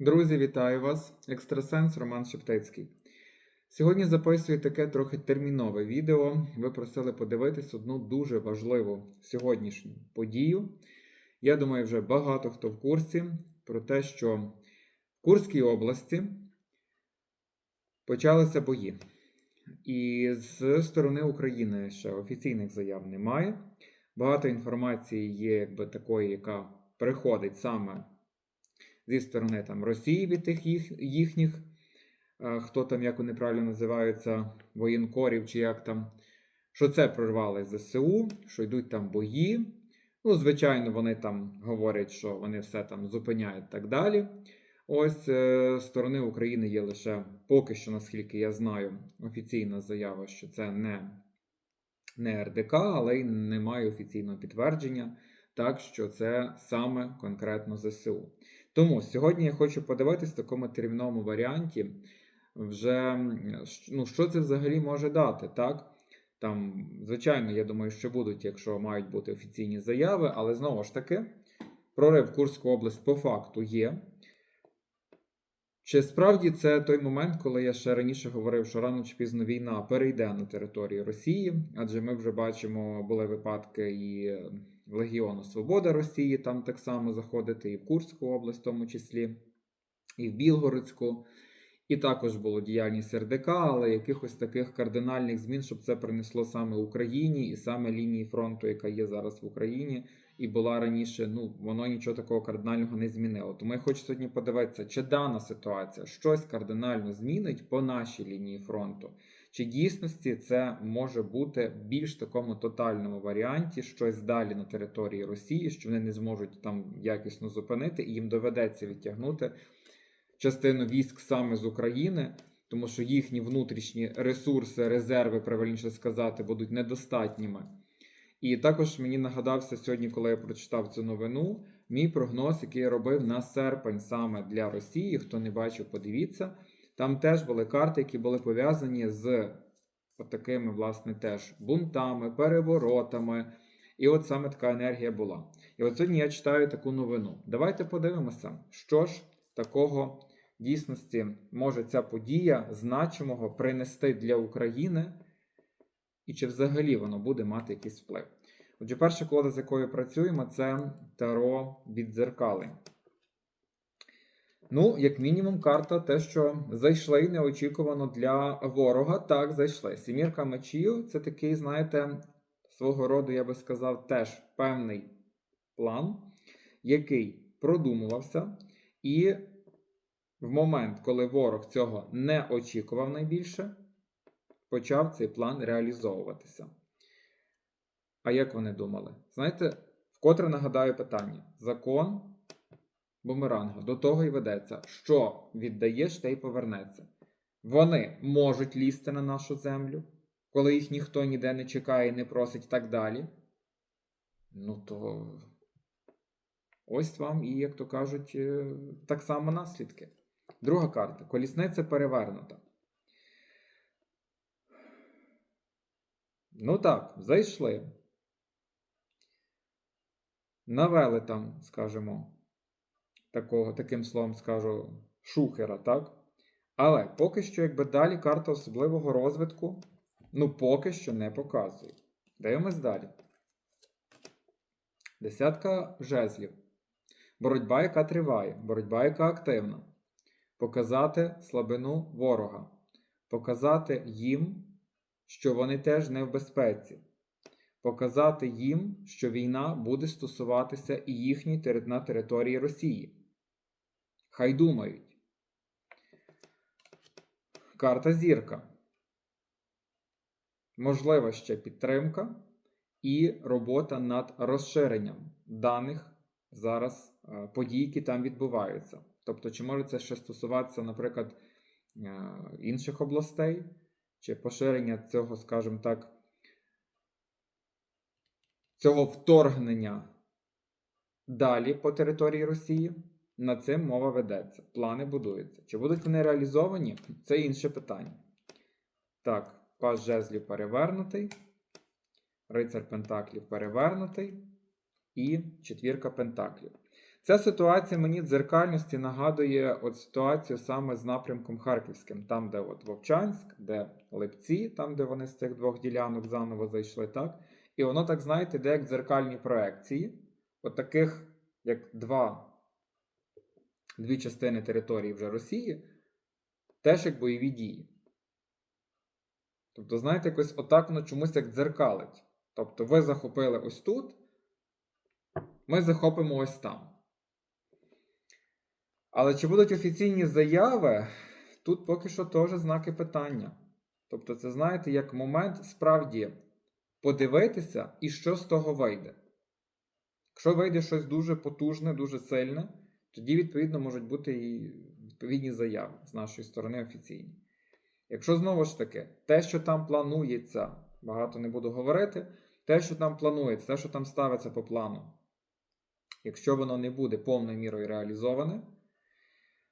Друзі, вітаю вас! Екстрасенс Роман Шептицький. Сьогодні записую таке трохи термінове відео. Ви просили подивитись одну дуже важливу сьогоднішню подію. Я думаю, вже багато хто в курсі про те, що в Курській області почалися бої. І з сторони України ще офіційних заяв немає. Багато інформації є, якби такої, яка приходить саме зі сторони там, Росії від тих їх, їхніх, е, хто там, як вони правильно називаються, воєнкорів чи як там, що це прорвали ЗСУ, що йдуть там бої. Ну, звичайно, вони там говорять, що вони все там зупиняють і так далі. Ось е, з сторони України є лише поки що, наскільки я знаю, офіційна заява, що це не, не РДК, але й немає офіційного підтвердження, так що це саме конкретно ЗСУ. Тому сьогодні я хочу подивитись в такому терміновому варіанті, вже ну, що це взагалі може дати, так? Там, звичайно, я думаю, що будуть, якщо мають бути офіційні заяви, але знову ж таки, прорив Курську область по факту є. Чи справді це той момент, коли я ще раніше говорив, що рано чи пізно війна перейде на територію Росії, адже ми вже бачимо, були випадки і Легіону Свобода Росії там так само заходити, і в Курську область, в тому числі, і в Білгородську. І також було діяльність РДК, але якихось таких кардинальних змін, щоб це принесло саме Україні і саме лінії фронту, яка є зараз в Україні, і була раніше, ну воно нічого такого кардинального не змінило. Тому я хочу сьогодні подивитися, чи дана ситуація щось кардинально змінить по нашій лінії фронту. Чи дійсності це може бути більш такому тотальному варіанті щось далі на території Росії, що вони не зможуть там якісно зупинити, і їм доведеться відтягнути частину військ саме з України, тому що їхні внутрішні ресурси, резерви, правильніше сказати, будуть недостатніми. І також мені нагадався сьогодні, коли я прочитав цю новину, мій прогноз, який я робив на серпень саме для Росії. Хто не бачив, подивіться. Там теж були карти, які були пов'язані з такими, власне, теж бунтами, переворотами. І от саме така енергія була. І от сьогодні я читаю таку новину. Давайте подивимося, що ж такого в дійсності може ця подія значимого принести для України, і чи взагалі воно буде мати якийсь вплив. Отже, перша колода, з якою працюємо, це Таро віддзеркалень. Ну, як мінімум, карта те, що зайшли неочікувано для ворога. Так, зайшли. Сімірка мечів це такий, знаєте, свого роду, я би сказав, теж певний план, який продумувався. І в момент, коли ворог цього не очікував найбільше, почав цей план реалізовуватися. А як вони думали? Знаєте, вкотре нагадаю питання: закон бумеранга до того й ведеться, що віддаєш, те й повернеться. Вони можуть лізти на нашу землю, коли їх ніхто ніде не чекає і не просить і так далі. Ну то ось вам і, як то кажуть, е, так само наслідки. Друга карта. Колісниця перевернута. Ну так, зайшли. Навели там, скажімо, такого, таким словом скажу, шухера, так? Але поки що, якби далі карта особливого розвитку, ну, поки що не показує. Дивимось далі. Десятка жезлів. Боротьба, яка триває, боротьба, яка активна. Показати слабину ворога. Показати їм, що вони теж не в безпеці. Показати їм, що війна буде стосуватися і їхній на території Росії. Хай думають. Карта зірка. Можлива ще підтримка і робота над розширенням даних зараз е, подій, які там відбуваються. Тобто, чи може це ще стосуватися, наприклад, е, інших областей, чи поширення цього, скажімо так, цього вторгнення далі по території Росії. Над цим мова ведеться. Плани будуються. Чи будуть вони реалізовані? Це інше питання. Так, пас жезлів перевернутий, рицар Пентаклів перевернутий і четвірка Пентаклів. Ця ситуація мені дзеркальності нагадує от ситуацію саме з напрямком Харківським, там, де от Вовчанськ, де Липці, там, де вони з цих двох ділянок заново зайшли, так? І воно, так знаєте, де як дзеркальні проекції, от таких, як два, дві частини території вже Росії, теж як бойові дії. Тобто, знаєте, якось отак воно чомусь як дзеркалить. Тобто, ви захопили ось тут, ми захопимо ось там. Але чи будуть офіційні заяви? Тут поки що теж знаки питання. Тобто, це знаєте, як момент справді подивитися, і що з того вийде. Якщо вийде щось дуже потужне, дуже сильне, тоді, відповідно, можуть бути і відповідні заяви з нашої сторони офіційні. Якщо знову ж таки, те, що там планується, багато не буду говорити, те, що там планується, те, що там ставиться по плану, якщо воно не буде повною мірою реалізоване,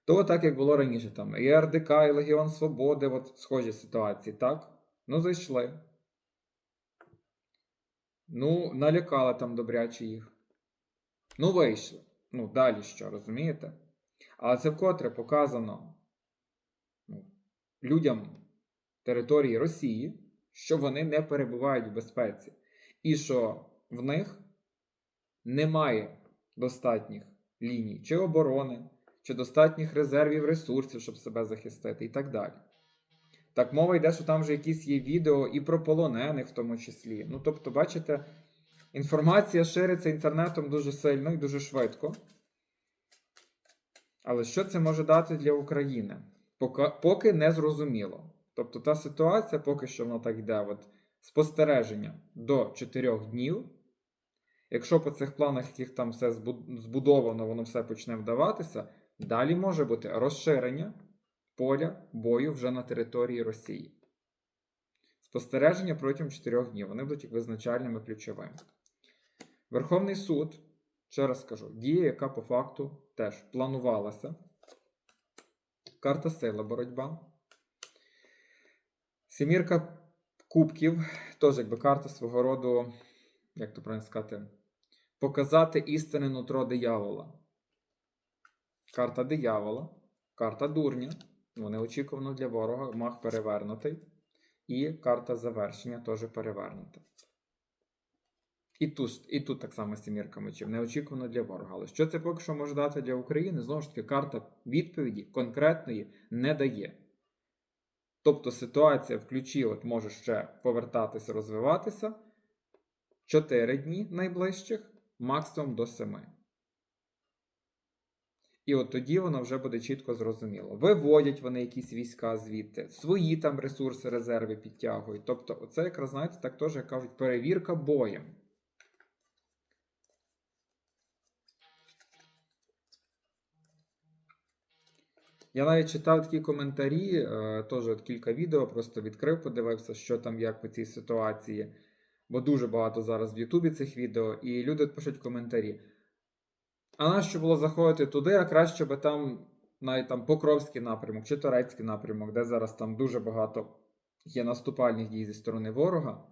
то так, як було раніше, там і РДК, і Легіон Свободи, от схожі ситуації, так? Ну, зайшли. Ну, налякали там добряче їх. Ну, вийшли. Ну, далі що, розумієте? Але це вкотре показано ну, людям території Росії, що вони не перебувають в безпеці. І що в них немає достатніх ліній чи оборони, чи достатніх резервів ресурсів, щоб себе захистити, і так далі. Так мова йде, що там вже якісь є відео і про полонених в тому числі. Ну, тобто, бачите, інформація шириться інтернетом дуже сильно і дуже швидко. Але що це може дати для України? Поки, поки не зрозуміло. Тобто та ситуація, поки що вона так йде, от, спостереження до 4 днів. Якщо по цих планах, яких там все збудовано, воно все почне вдаватися, далі може бути розширення поля бою вже на території Росії. Спостереження протягом 4 днів. Вони будуть визначальними ключовими. Верховний суд, ще раз скажу, дія, яка по факту теж планувалася. Карта сила боротьба. Сімірка кубків, теж якби карта свого роду, як то правильно сказати, показати істинне нутро диявола. Карта диявола, карта дурня. Неочікувано для ворога, мах перевернутий. І карта завершення теж перевернута. І тут і тут так само сімірка мечів. Неочікувано для ворога. Але що це поки що може дати для України? Знову ж таки, карта відповіді конкретної не дає. Тобто ситуація в ключі от може ще повертатися, розвиватися 4 дні найближчих, максимум до 7. І от тоді воно вже буде чітко зрозуміло. Виводять вони якісь війська звідти, свої там ресурси, резерви підтягують. Тобто, це якраз, знаєте, так теж як кажуть, перевірка боєм. Я навіть читав такі коментарі, е, теж от кілька відео просто відкрив, подивився, що там як по цій ситуації. Бо дуже багато зараз в Ютубі цих відео, і люди пишуть коментарі. А нащо було заходити туди, а краще би там навіть там Покровський напрямок чи Турецький напрямок, де зараз там дуже багато є наступальних дій зі сторони ворога.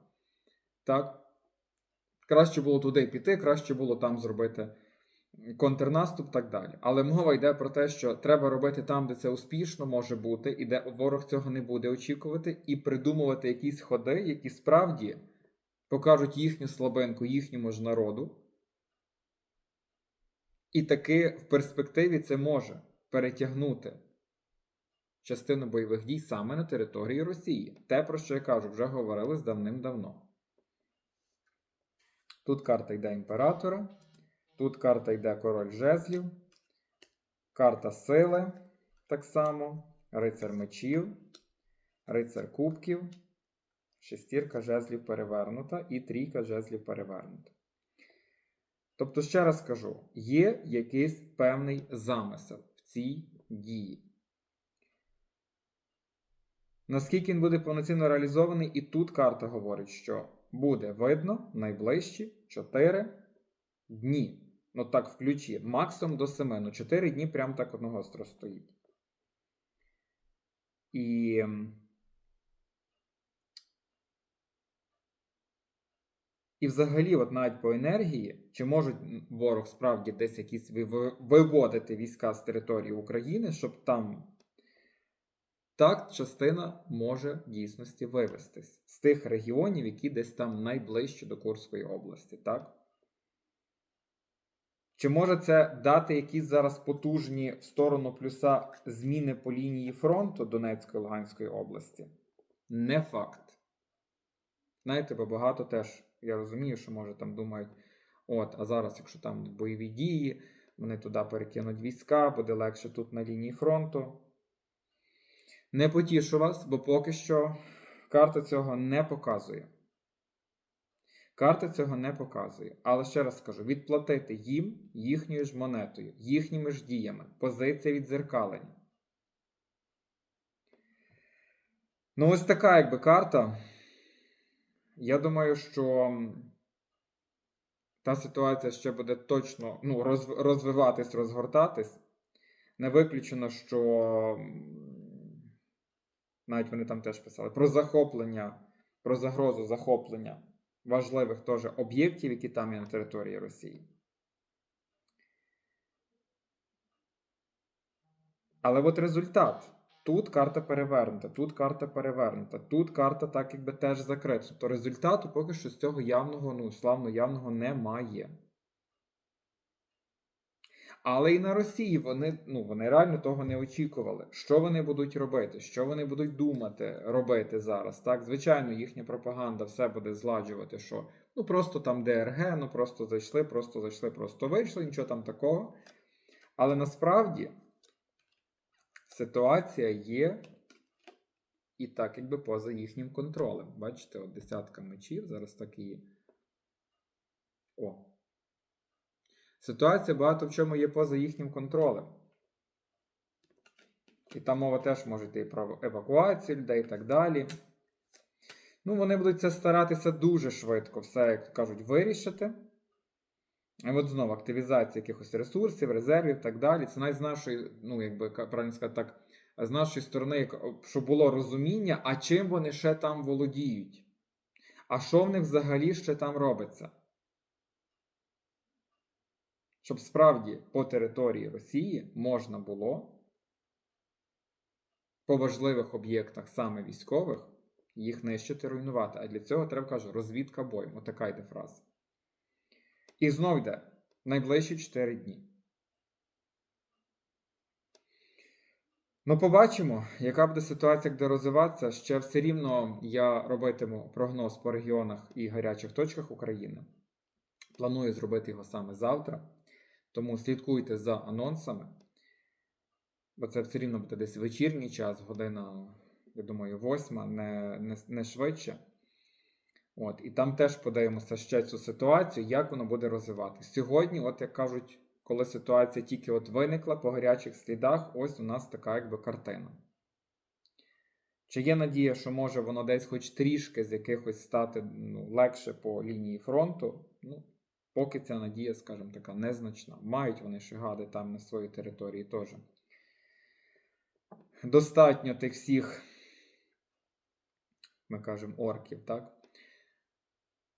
Так? Краще було туди піти, краще було там зробити контрнаступ так далі. Але мова йде про те, що треба робити там, де це успішно може бути, і де ворог цього не буде очікувати, і придумувати якісь ходи, які справді покажуть їхню слабинку, їхньому ж народу. І таки в перспективі це може перетягнути частину бойових дій саме на території Росії. Те, про що я кажу, вже говорили з давним-давно. Тут карта йде імператора, тут карта йде король жезлів, карта сили так само, рицар мечів, рицар кубків, шестірка жезлів перевернута і трійка жезлів перевернута. Тобто, ще раз скажу, є якийсь певний замисел в цій дії. Наскільки він буде повноцінно реалізований, і тут карта говорить, що буде видно найближчі 4 дні. Ну так, в ключі. Максимум до 7. Ну, 4 дні прям так одного остро стоїть. І. І взагалі, от навіть по енергії, чи можуть ворог справді десь якісь виводити війська з території України, щоб там так частина може в дійсності вивестись з тих регіонів, які десь там найближче до Курської області, так? Чи може це дати якісь зараз потужні в сторону плюса зміни по лінії фронту Донецької Луганської області? Не факт. Знаєте, бо багато теж, я розумію, що може там думають, от, а зараз, якщо там бойові дії, вони туди перекинуть війська, буде легше тут на лінії фронту. Не потішу вас, бо поки що карта цього не показує. Карта цього не показує. Але ще раз скажу: відплатити їм їхньою ж монетою, їхніми ж діями, позиція відзеркалення. Ну, ось така якби карта. Я думаю, що та ситуація ще буде точно ну, розв- розвиватись, розгортатись. Не виключено, що навіть вони там теж писали про захоплення, про загрозу захоплення важливих теж об'єктів, які там є на території Росії. Але от результат. Тут карта перевернута, тут карта перевернута, тут карта так якби теж закрита. Тобто результату поки що з цього явного, ну, славно явного немає. Але і на Росії вони, ну, вони реально того не очікували. Що вони будуть робити? Що вони будуть думати робити зараз? Так, звичайно, їхня пропаганда все буде зладжувати, що ну просто там ДРГ, ну просто зайшли, просто зайшли, просто вийшли, нічого там такого. Але насправді ситуація є і так, якби поза їхнім контролем. Бачите, от десятка мечів, зараз так і є. О. Ситуація багато в чому є поза їхнім контролем. І там мова теж може йти про евакуацію людей і так далі. Ну, вони будуть це старатися дуже швидко, все, як кажуть, вирішити. І от знову активізація якихось ресурсів, резервів і так далі. Це навіть з нашої, ну, якби правильно сказати так, з нашої сторони, щоб було розуміння, а чим вони ще там володіють. А що в них взагалі ще там робиться? Щоб справді по території Росії можна було по важливих об'єктах, саме військових, їх нищити, руйнувати. А для цього треба кажу, розвідка боєм. Отака йде фраза. І знов йде найближчі 4 дні. Ну, побачимо, яка буде ситуація, буде розвиватися. Ще все рівно я робитиму прогноз по регіонах і гарячих точках України. Планую зробити його саме завтра. Тому слідкуйте за анонсами. Бо це все рівно буде десь вечірній час, година, я думаю, восьма, не, не, не швидше. От, і там теж подивимося ще цю ситуацію, як воно буде розвиватися. Сьогодні, от як кажуть, коли ситуація тільки от виникла по гарячих слідах, ось у нас така якби картина. Чи є надія, що може воно десь хоч трішки з якихось стати ну, легше по лінії фронту? Ну, поки ця надія, скажімо така, незначна. Мають вони ще гади там на своїй території теж. Достатньо тих всіх, ми кажемо, орків, так?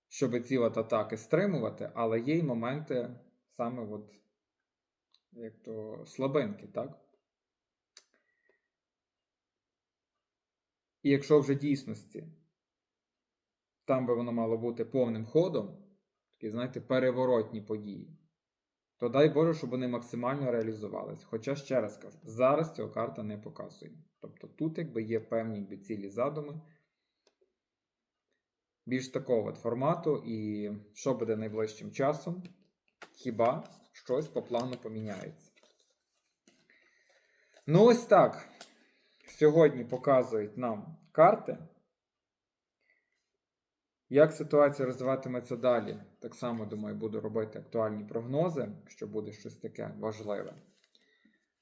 Щоб ці от атаки стримувати, але є й моменти саме от, як то слабинки, так? І якщо вже дійсності там би воно мало бути повним ходом, такі, знаєте, переворотні події, то дай Боже, щоб вони максимально реалізувалися. Хоча, ще раз кажу, зараз цього карта не показує. Тобто тут якби є певні якби, цілі задуми, більш такого формату, і що буде найближчим часом, хіба щось по плану поміняється. Ну, ось так. Сьогодні показують нам карти. Як ситуація розвиватиметься далі? Так само, думаю, буду робити актуальні прогнози, якщо буде щось таке важливе.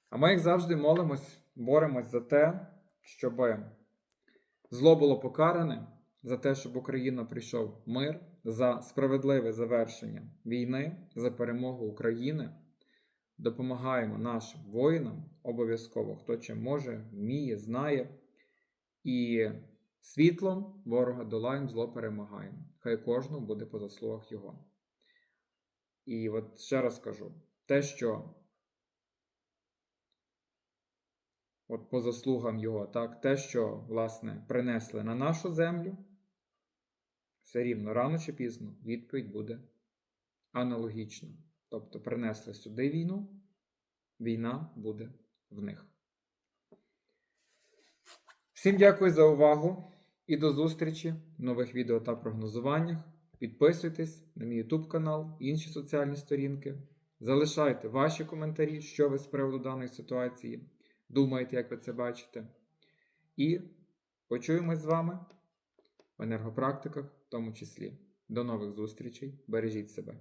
А ми, як завжди, молимось, боремось за те, щоб зло було покаране, за те, щоб в Україну прийшов мир, за справедливе завершення війни, за перемогу України. Допомагаємо нашим воїнам обов'язково, хто чим може, вміє, знає. І світлом ворога долаємо, зло перемагаємо. хай кожному буде по заслугах його. І от ще раз кажу: те, що от по заслугам його, так, те, що, власне, принесли на нашу землю, все рівно рано чи пізно відповідь буде аналогічна. Тобто принесли сюди війну, війна буде в них. Всім дякую за увагу і до зустрічі в нових відео та прогнозуваннях. Підписуйтесь на мій YouTube канал, інші соціальні сторінки. Залишайте ваші коментарі, що ви з приводу даної ситуації думаєте, як ви це бачите. І почуємось з вами в енергопрактиках, в тому числі. До нових зустрічей. Бережіть себе.